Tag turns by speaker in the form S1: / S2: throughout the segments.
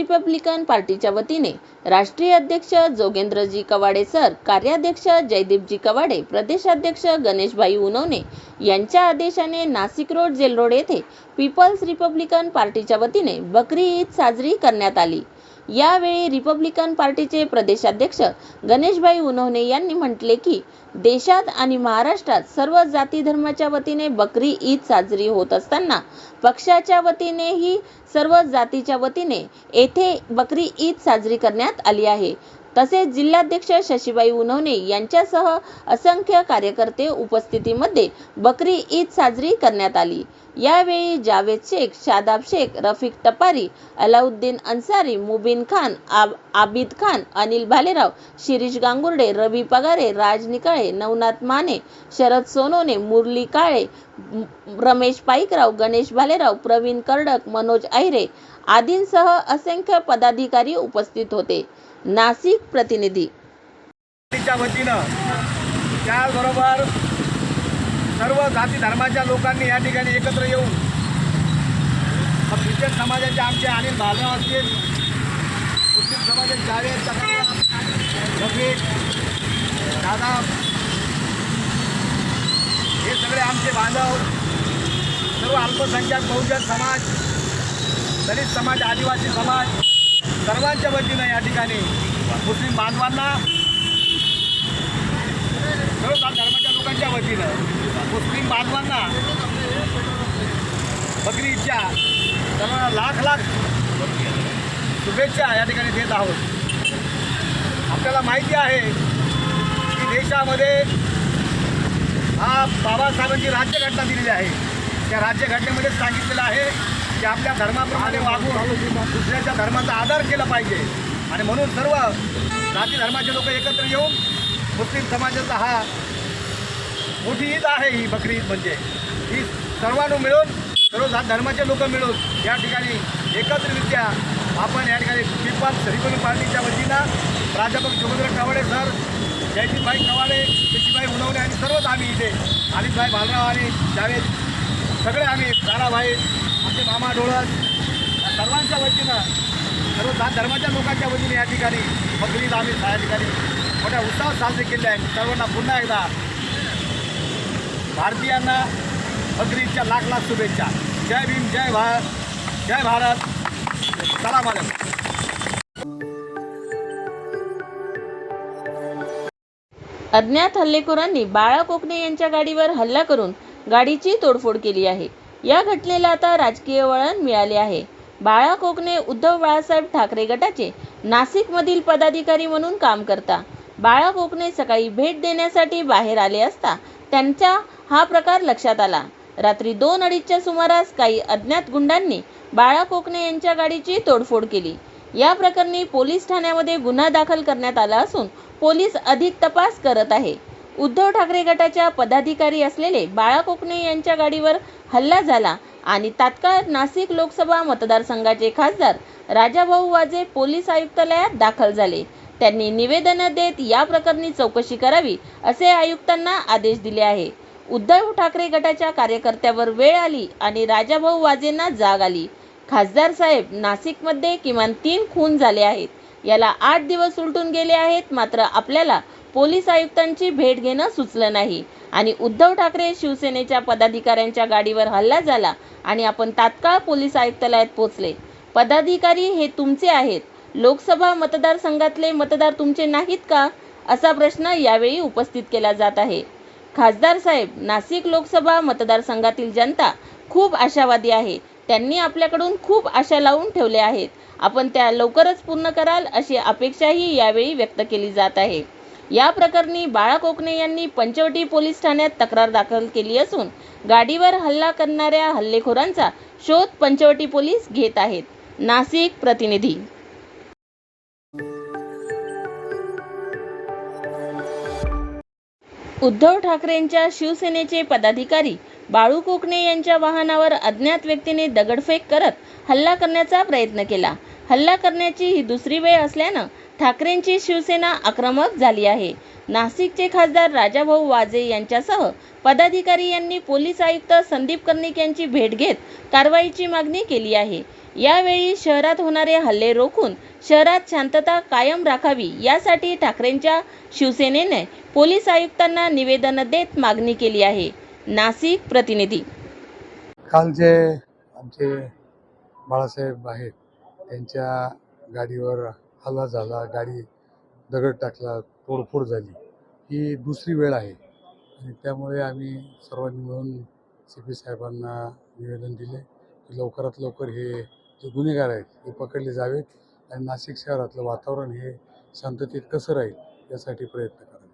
S1: Republican पार्टीच्या वतीने राष्ट्रीय अध्यक्ष जोगेंद्रजी कवाडे सर कार्याध्यक्ष जयदीपजी कवाडे प्रदेशाध्यक्ष गणेशभाई उनवणे यांच्या आदेशाने नाशिक रोड जेल रोड येथे पीपल्स रिपब्लिकन पार्टीच्या वतीने बकरी ईद साजरी करण्यात आली. यावेळी रिपब्लिकन पार्टीचे प्रदेशाध्यक्ष गणेशभाई उनवणे यांनी म्हटले की देशात आणि महाराष्ट्रात सर्व जाती धर्माच्या वतीने बकरी ईद साजरी होत असताना पक्षाच्या वतीनेही सर्व जातीच्या वतीने येथे बकरी ईद साजरी करण्यात आली आहे. तसेच जिल्हाध्यक्ष शशीबाई उनवणे यांच्यासह असंख्य कार्यकर्ते उपस्थितीमध्ये बकरी ईद साजरी करण्यात आली. यावेळी जावेद शेख शादाब शेख रफिक टपारी अलाउद्दीन अन्सारी मुबीन खान आब आबिद खान अनिल भालेराव शिरीष गांगुर्डे रवी पगारे राज निकाळे नवनाथ माने शरद सोनोने मुरली काळे रमेश पाईकराव गणेश भालेराव प्रवीण कर्डक मनोज अहिरे आदींसह असंख्य पदाधिकारी उपस्थित होते. नाशिक प्रतिनिधी.
S2: वतीनं त्याचबरोबर सर्व जाती धर्माच्या लोकांनी या ठिकाणी एकत्र येऊन ख्रिश्चन समाजाचे आमचे अनिल भालराव असतील मुस्लिम समाजाचे जावेद रफीक दादा हे सगळे आमचे बांधव सर्व अल्पसंख्याक बहुजन समाज दलित समाज आदिवासी समाज सर्वांच्या वतीनं या ठिकाणी मुस्लिम बांधवांना धर्माच्या लोकांच्या वतीनं मुस्लिम बांधवांना बकरीच्या सर्वांना लाख लाख शुभेच्छा या ठिकाणी देत आहोत. आपल्याला माहिती आहे की देशामध्ये हा बाबासाहेबांची राज्यघटना दिलेली आहे. त्या राज्यघटनेमध्ये सांगितलेलं आहे की आपल्या धर्माप्रमाणे वागून दुसऱ्याच्या धर्माचा आदर केला पाहिजे. आणि म्हणून सर्व जाती धर्माचे लोक एकत्र येऊन मुस्लिम समाजाचा हा मोठी ईद आहे ही बकरी ईद म्हणजे. ही सर्वांना मिळून सर्व जात धर्माचे लोक मिळून या ठिकाणी एकत्ररित्या आपण या ठिकाणी पीपल्स रिपब्लिक पार्टीच्या वतीनं प्राध्यापक जोगेंद्र कावडे सर जयदीपभाई कवाडे शशीभाई उनवणे आणि सर्वच आम्ही इथे आलिफभाई भालराव आणि जावेद सगळे आम्ही ताराभाई आमचे मामा डोळस सर्वांच्या वतीनं सर्व जात धर्माच्या लोकांच्या वतीने या ठिकाणी बकरीद आम्ही या ठिकाणी मोठ्या उत्साहात साजरे केले आहे. सर्वांना पुन्हा एकदा भारतीयांना बकरीदच्या लाख लाख शुभेच्छा. जय भीम जय भारत जय भारत. सलाम आलम
S1: अज्ञात हल्लेखोरांनी बाळा कोकणे यांच्या गाडीवर हल्ला करून गाडीची तोडफोड केली आहे. या घटनेला आता राजकीय वळण मिळाले आहे. बाळा कोकणे उद्धव बाळासाहेब ठाकरे गटाचे नाशिकमधील पदाधिकारी म्हणून काम करता. बाळा कोकणे सकाळी भेट देण्यासाठी बाहेर आले असता त्यांचा हा प्रकार लक्षात आला. रात्री दोन अडीचच्या सुमारास काही अज्ञात गुंडांनी बाळा कोकणे यांच्या गाडीची तोडफोड केली. या प्रकरणी पोलीस ठाण्यामध्ये गुन्हा दाखल करण्यात आला असून पोलीस अधिक तपास करत आहे. उद्धव ठाकरे गटाच्या पदाधिकारी असलेले बाळा कोकणे यांच्या गाडीवर हल्ला झाला आणि तात्काळ नाशिक लोकसभा मतदारसंघाचे खासदार राजाभाऊ वाजे पोलीस आयुक्तालयात दाखल झाले. त्यांनी निवेदन देत या प्रकरणी चौकशी करावी असे आयुक्तांना आदेश दिले आहे. उद्धव ठाकरे गटाच्या कार्यकर्त्यावर वेळ आली आणि राजाभाऊ वाजेंना जाग आली. खासदार साहेब नाशिकमध्ये किमान तीन खून झाले आहेत. याला आठ दिवस उलटून गेले आहेत मात्र आपल्याला पोलीस आयुक्तांची भेट घेणं सुचलं नाही. आणि उद्धव ठाकरे शिवसेनेच्या पदाधिकाऱ्यांच्या गाडीवर हल्ला झाला आणि आपण तात्काळ पोलीस आयुक्तालयात पोहोचले. पदाधिकारी हे तुमचे आहेत. लोकसभा मतदारसंघातले मतदार तुमचे नाहीत का? असा प्रश्न यावेळी उपस्थित केला जात आहे. खासदार साहेब नाशिक लोकसभा मतदारसंघातील जनता खूप आशावादी आहे. त्यांनी आपल्याकडून खूप आशा लावून ठेवल्या आहेत. आपण त्या लवकरच पूर्ण कराल अशी अपेक्षाही यावेळी व्यक्त केली जात आहे. या प्रकरणी बाळा कोकणे यांनी पंचवटी पोलीस ठाण्यात तक्रार दाखल केली असून गाडीवर हल्ला करणाऱ्या हल्लेखोरांचा शोध पंचवटी पोलीस घेत आहेत. नाशिक प्रतिनिधी. उद्धव ठाकरेंच्या शिवसेनेचे पदाधिकारी बाळू कोकणे यांच्या वाहनावर अज्ञात व्यक्तीने दगडफेक करत हल्ला करण्याचा प्रयत्न केला. हल्ला करण्याची ही दुसरी वेळ असल्यानं ठाकरेंची शिवसेना आक्रमक झाली आहे. नाशिकचे खासदार राजाभाऊ वाजे यांच्यासह पदाधिकारी यांनी पोलीस आयुक्त संदीप कर्णिक यांची भेट घेत कारवाईची मागणी केली आहे. यावेळी शहरात होणारे हल्ले रोखून शहरात शांतता कायम राखावी यासाठी ठाकरेंच्या शिवसेनेने पोलीस आयुक्तांना निवेदन देत मागणी केली आहे. नाशिक प्रतिनिधी.
S3: काल जे आमचे बाळासाहेब आहेत त्यांच्या गाडीवर हल्ला झाला गाडी दगड टाकला तोडफोड झाली ही दुसरी वेळ आहे. आणि त्यामुळे आम्ही सर्वांनी मिळून सी पी साहेबांना निवेदन दिले की लवकरात लवकर हे जे गुन्हेगार आहेत हे पकडले जावेत आणि नाशिक शहरातलं वातावरण हे शांततेत कसं राहील यासाठी प्रयत्न करावे.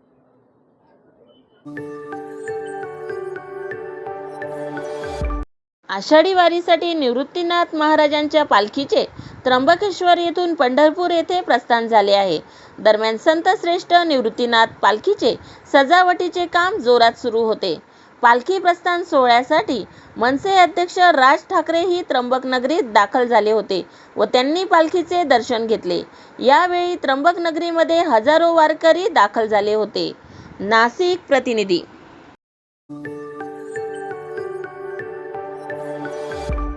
S1: आषाढी वारीसाठी निवृत्तीनाथ महाराजांच्या पालखीचे त्र्यंबकेश्वर येथून पंढरपूर येथे प्रस्थान झाले आहे. दरम्यान संत श्रेष्ठ निवृत्तीनाथ पालखीचे सजावटीचे काम जोरात सुरू होते. पालखी प्रस्थान सोहळ्यासाठी मनसे अध्यक्ष राज ठाकरे ही त्र्यंबकनगरीत दाखल झाले होते व त्यांनी पालखीचे दर्शन घेतले. यावेळी त्र्यंबकनगरीमध्ये हजारो वारकरी दाखल झाले होते. नाशिक प्रतिनिधी